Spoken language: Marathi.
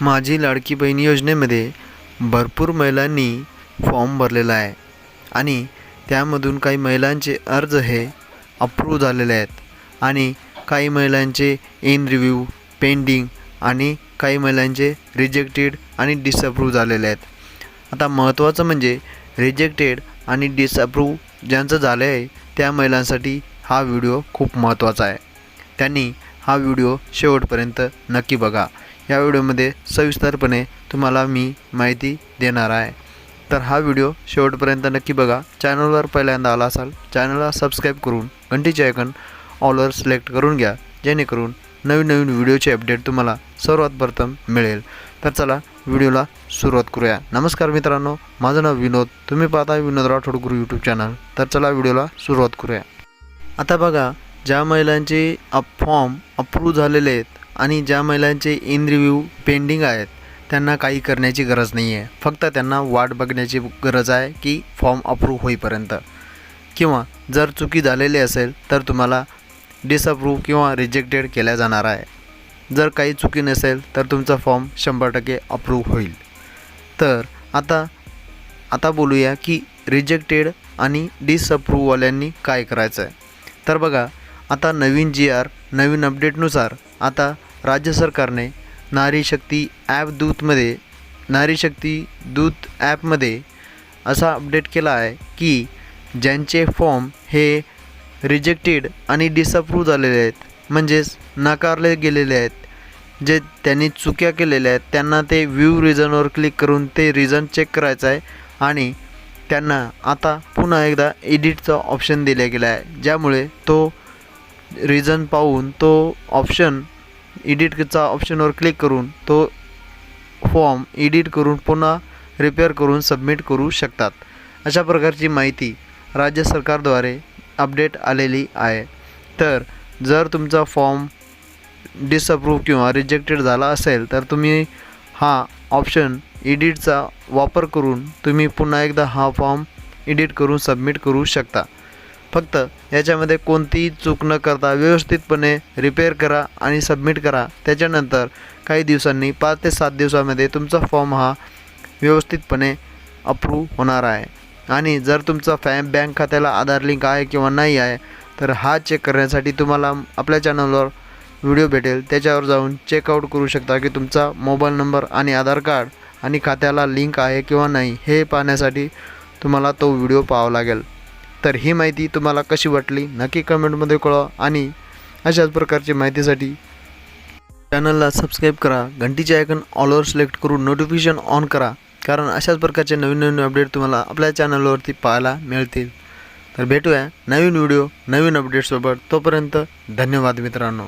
माझी लाडकी बहीण योजनेमध्ये भरपूर महिलांनी फॉर्म भरलेला आहे आणि त्यामधून काही महिलांचे अर्ज हे अप्रूव्ह झालेले आहेत आणि काही महिलांचे इन रिव्ह्यू पेंडिंग आणि काही महिलांचे रिजेक्टेड आणि डिसअप्रूव्ह झालेले आहेत. आता महत्त्वाचं म्हणजे रिजेक्टेड आणि डिसअप्रूव्ह ज्यांचं झालं आहे त्या महिलांसाठी हा व्हिडिओ खूप महत्त्वाचा आहे. त्यांनी हा व्हिडिओ शेवटपर्यंत नक्की बघा. या व्हिडिओमध्ये सविस्तरपणे तुम्हाला मी माहिती देणार आहे. तर हा व्हिडिओ शेवटपर्यंत नक्की बघा. चॅनलवर पहिल्यांदा आला असाल चॅनलला सबस्क्राईब करून घंटीचे आयकन ऑलवर सिलेक्ट करून घ्या जेणेकरून नवीन नवीन व्हिडिओचे अपडेट तुम्हाला सर्वात प्रथम मिळेल. तर चला व्हिडिओला सुरुवात करूया. नमस्कार मित्रांनो माझं नाव विनोद. तुम्ही पाहता विनोद राठोड गुरु यूट्यूब चॅनल तर चला व्हिडिओला सुरुवात करूया. आता बघा ज्या महिलांचे अप फॉर्म अप्रूव्ह झालेले आहेत आणि ज्या महिलांचे इन रिव्ह्यू पेंडिंग आहेत त्यांना काही करण्याची गरज नाही आहे फक्त त्यांना वाट बघण्याची गरज आहे की फॉर्म अप्रूव्ह होईपर्यंत. किंवा जर चुकी झालेली असेल तर तुम्हाला डिसअप्रूव्ह किंवा रिजेक्टेड केल्या जाणार आहे. जर काही चुकी नसेल तर तुमचा फॉर्म शंभर टक्के अप्रूव्ह होईल. तर आता आता बोलूया की रिजेक्टेड आणि डिसअप्रूव्हवाल्यांनी काय करायचं आहे तर बघा आता नवीन जी आर नवीन अपडेटनुसार आता राज्य सरकारने नारी शक्ती ॲप दूतमध्ये नारी शक्ती दूत ॲपमध्ये असा अपडेट केला आहे की ज्यांचे फॉर्म हे रिजेक्टेड आणि डिसअप्रूव्ह झालेले आहेत म्हणजेच नाकारले गेलेले आहेत जे त्यांनी चुक्या केलेल्या आहेत त्यांना ते व्ह्यू रिझनवर क्लिक करून ते रिझन चेक करायचं आहे आणि त्यांना आता पुन्हा एकदा एडिटचा ऑप्शन दिला गेला आहे ज्यामुळे तो रिझन पाहून तो ऑप्शन एडिटचा ऑप्शनवर क्लिक करून तो फॉर्म एडिट करून पुन्हा रिपेअर करून सबमिट करू शकतात. अशा प्रकारची माहिती राज्य सरकारद्वारे अपडेट आलेली आहे. तर जर तुमचा फॉर्म डिसअप्रूव्ह किंवा रिजेक्टेड झाला असेल तर तुम्ही हा ऑप्शन एडिटचा वापर करून तुम्ही पुन्हा एकदा हा फॉर्म एडिट करून सबमिट करू शकता. फक्त याच्यामध्ये कोणतीही चूक न करता व्यवस्थितपणे रिपेअर करा आणि सबमिट करा. त्याच्यानंतर काही दिवसांनी पाच ते सात दिवसामध्ये तुमचा फॉर्म हा व्यवस्थितपणे अप्रूव्ह होणार आहे. आणि जर तुमचा फॅ बँक खात्याला आधार लिंक आहे किंवा नाही आहे तर हा चेक करण्यासाठी तुम्हाला आपल्या चॅनलवर व्हिडिओ भेटेल. त्याच्यावर जाऊन चेकआउट करू शकता की तुमचा मोबाईल नंबर आणि आधार कार्ड आणि खात्याला लिंक आहे किंवा नाही हे पाहण्यासाठी तुम्हाला तो व्हिडिओ पाहावा लागेल. तर ही माहिती तुम्हाला कशी वाटली नक्की कमेंटमध्ये कळवा आणि अशाच प्रकारची माहितीसाठी चॅनलला सबस्क्राईब करा घंटीचे आयकन ऑलवर सिलेक्ट करून नोटिफिकेशन ऑन करा कारण अशाच प्रकारचे नवीन नवीन अपडेट तुम्हाला आपल्या चॅनलवरती पाहायला मिळतील. तर भेटूया नवीन व्हिडिओ नवीन अपडेटसोबत तोपर्यंत धन्यवाद मित्रांनो.